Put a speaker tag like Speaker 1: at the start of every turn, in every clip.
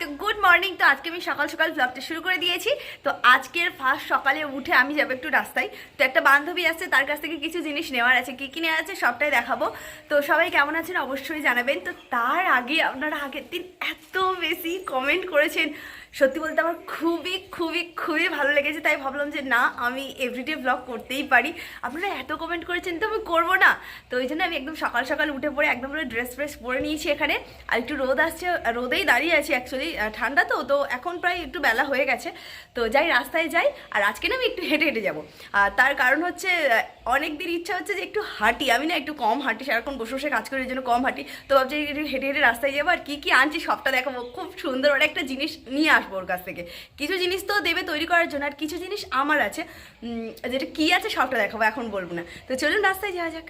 Speaker 1: তো good morning তো আজকে আমি সকাল সকাল ব্লগটা শুরু করে দিয়েছি। তো আজকের ফার্স্ট সকালে উঠে আমি যাব একটু রাস্তায়। তো একটা বান্ধবী আছে, তার কাছ থেকে কিছু জিনিস নেওয়ার আছে, কী কী নেওয়া আছে সবটাই দেখাবো। তো সবাই কেমন আছেন অবশ্যই জানাবেন। তো তার আগে আপনারা আগের দিন এত বেশি কমেন্ট করেছেন। সত্যি বলতে আমার খুবই খুবই খুবই ভালো লেগেছে, তাই ভাবলাম যে না, আমি এভরিডে ব্লগ করতেই পারি। আপনারা এত কমেন্ট করেছেন তো আমি করব না। তো ওই জন্য আমি একদম সকাল সকাল উঠে পড়ে একদম পুরো ড্রেস ফ্রেস পরে নিয়েছি এখানে। আর একটু রোদ আসছে, রোদেই দাঁড়িয়ে আছি অ্যাকচুয়ালি ঠান্ডা তো তো এখন প্রায় একটু বেলা হয়ে গেছে। তো যাই, রাস্তায় যাই, আর আজকে না আমি একটু হেঁটে হেঁটে যাব। আর তার কারণ হচ্ছে অনেক দিন ইচ্ছা হচ্ছে যে একটু হাঁটি। আমি না একটু কম হাঁটি, সারাক্ষণ বসে বসে কাজ করি জন্য কম হাঁটি। তো ভাবছি হেঁটে হেঁটে রাস্তায় যাব, আর কী কী আনছি সবটা দেখাবো। খুব সুন্দর একটা জিনিস নিয়ে ওর কাছ থেকে। কিছু জিনিস তো দেবে তৈরি করার জন্য, আর কিছু জিনিস আমার আছে। যেটা কি আছে সবটা দেখাবো, এখন বলব না। তো চলুন রাস্তায় যাওয়া যাক।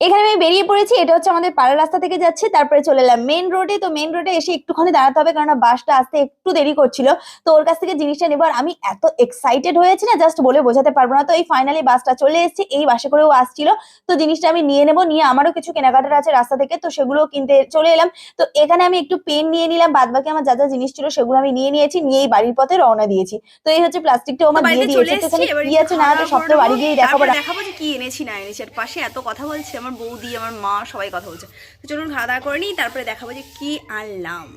Speaker 2: এখানে আমি বেরিয়ে পড়েছি এটা হচ্ছে আমাদের পাড়ার রাস্তা থেকে যাচ্ছে তারপরে চলে এলাম মেন রোডে তো মেন রোডে এসে একটুখানি দাঁড়াতে হবে কারণ বাসটা আসতে একটু দেরি করছিল। তো ওর কাছ থেকে জিনিসটা নেব আর আমি এত এক্সাইটেড হয়েছি না জাস্ট বলে বোঝাতে পারব না। তো এই ফাইনালি বাসটা চলে এসেছে এই বাসে করেও আসছিল। তো জিনিসটা আমি নিয়ে নেব নিয়ে আমারও কিছু কেনাকাটার আছে রাস্তা থেকে তো সেগুলো কিনতে চলে এলাম। তো এখানে আমি একটু পেন নিয়ে নিলাম বাদ বাকি আমার যা যা জিনিস ছিল সেগুলো আমি নিয়ে নিয়েছি নিয়েই বাড়ির পথে রওনা দিয়েছি। তো এই হচ্ছে প্লাস্টিকটাও আমার দিয়ে দিয়েছে কি আছে না সবটা বাড়ি গিয়েই দেখাবো
Speaker 1: দেখাবো যে কি এনেছি না এনেছি আর পাশে এত কথা বলছে আমার বৌদি, আমার মা সবাই কথা বলছে। তো চলুন খাওয়া দাওয়া করে নিই, তারপরে দেখাবো যে কি আনলাম।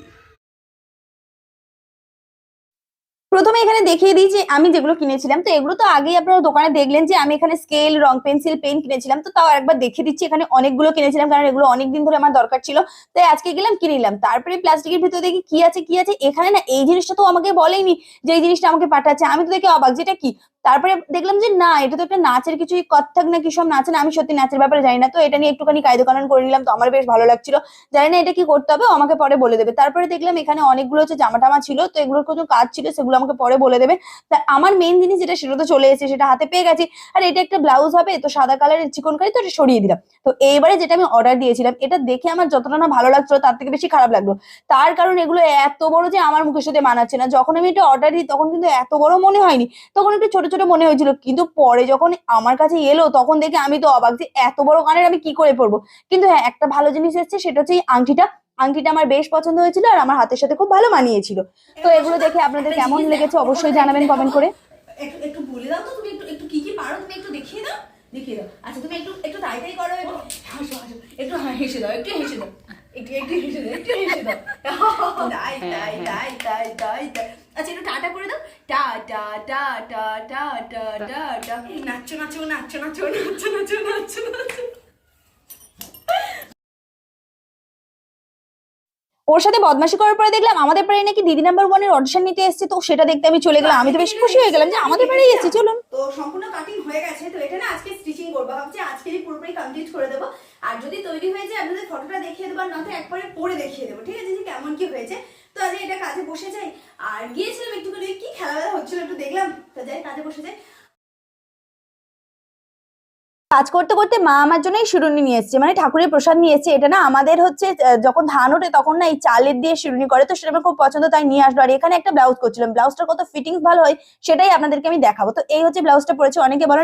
Speaker 2: প্রথমে এখানে দেখিয়ে দিই যে আমি যেগুলো কিনেছিলাম, তো এগুলো তো আগেই আপনারা দোকানে দেখলেন যে আমি এখানে স্কেল রং পেন্সিল পেন কিনেছিলাম, তো তাও একবার দেখিয়ে দিচ্ছি এখানে অনেকগুলো কিনেছিলাম কারণ এগুলো অনেকদিন ধরে আমার দরকার ছিল, তাই আজকে গেলাম, কিনে নিলাম। তারপরে প্লাস্টিকের ভিতরে দেখি কি আছে কি আছে, এখানে না এই জিনিসটা তো আমাকে বলেনি যে এই জিনিসটা আমাকে পাঠাচ্ছে, আমি তো দেখে অবাক যেটা কি? তারপরে দেখলাম যে না, এটা তো একটা নাচের কিছু কত্থক না কি সব নাচে না, আমি সত্যি নাচের ব্যাপারে জানি না, তো এটা নিয়ে একটুখানি কায়দকানুন করে নিলাম, তো আমার বেশ ভালো লাগছিল। জানি না এটা কি করতে হবে আমাকে পরে বলে দেবে। তারপরে দেখলাম এখানে অনেকগুলো হচ্ছে জামা টামা ছিল, তো এগুলোর কোনো কাজ ছিল, সেগুলো আমাকে পরে বলে দেবে। তা আমার মেন জিনিস যেটা, সেটা তো চলে এসেছে, সেটা হাতে পেয়ে গেছি। আর এটা একটা ব্লাউজ হবে, তো সাদা কালারের চিকন কারি তো এটা সরিয়ে দিলাম। তো এইবারে যেটা আমি অর্ডার দিয়েছিলাম, এটা দেখে আমার যতটা না ভালো লাগছিল, তার থেকে বেশি খারাপ লাগল। তার কারণ এগুলো এত বড় যে আমার মুখের সাথে মানাচ্ছে না। যখন আমি এটা অর্ডার দিই, তখন কিন্তু এত বড় মনে হয়নি। তখন একটু ছোট ছোট মনে হয়েছিল। কিন্তু পরে যখন আমার কাছে এলো, তখন দেখে আমি তো অবাক যে এত বড় কানের আমি কি করে পরবো? কিন্তু হ্যাঁ একটা ভালো জিনিস এসেছে, সেটা হচ্ছে এই আংটিটা। আংটিটা আমার বেশ পছন্দ হয়েছিল আর আমার হাতের সাথে খুব ভালো মানিয়েছিল। তো এগুলো দেখে আপনাদের কেমন লেগেছে অবশ্যই জানাবেন কমেন্ট করে।
Speaker 1: একটু বলে দাও তো, তুমি একটু একটু কি কি পারো? তুমি একটু দেখিয়ে দাও দেখিয়ে দাও। আচ্ছা তুমি একটু একটু তাই তাই করো, একটু হাসো হাসো। একটু হেসে দাও, একটু হেসে দাও। একটু একটু হেসে দাও, একটু হেসে দাও। তাই তাই তাই তাই তাই তাই। আচ্ছা একটু টাটা করে দাও। টা টা টা টা টা টা টা। নাচো নাচো নাচো নাচো নাচো নাচো নাচো নাচো।
Speaker 2: ওর সাথে বদমাশি করার পরে দেখলাম আমাদের বাড়ি নাকি দিদি নাম্বার ওয়ানের অডিশন নিতে এসেছে, তো সেটা দেখতে আমি চলে গেলাম। আমি তো বেশ খুশি হয়ে গেলাম যে আমাদের বাড়ি এসেছে, চলুন।
Speaker 1: তো সম্পূর্ণ কাটিং হয়ে গেছে, তো এটা না আজকে স্টিচিং করব। ভাবছি আজকেরই পুরোপুরি কমপ্লিট করে দেবো। আর যদি তৈরি হয়ে যায়, আপনাদের ফটোটা দেখিয়ে দেবো, আর নয়তো একবারে পরে দেখিয়ে দেবো। ঠিক আছে, যে কেমন কি হয়েছে। তো আজ এটা কাজে বসে যাই। আর গিয়েছিলাম একটু করে কি খেলাধুলা হচ্ছিল একটু দেখলাম। তো যাই, কাজে বসে যাই।
Speaker 2: কাজ করতে করতে মা আমার জন্যই শিরুনি নিয়ে এসছে। মানে ঠাকুরের প্রসাদ নিয়ে এসছে। এটা না আমাদের হচ্ছে যখন ধান ওঠে তখন না এই চালের দিয়ে শিরুনি করে। তো সেটা আমার খুব পছন্দ, তাই নিয়ে আসলো। আর এখানে একটা ব্লাউজ করছিলাম। ব্লাউজটার কত ফিটিংস ভালো হয়, সেটাই আপনাদেরকে আমি দেখাবো। তো এই হচ্ছে ব্লাউজটা পড়েছে অনেকে বলেন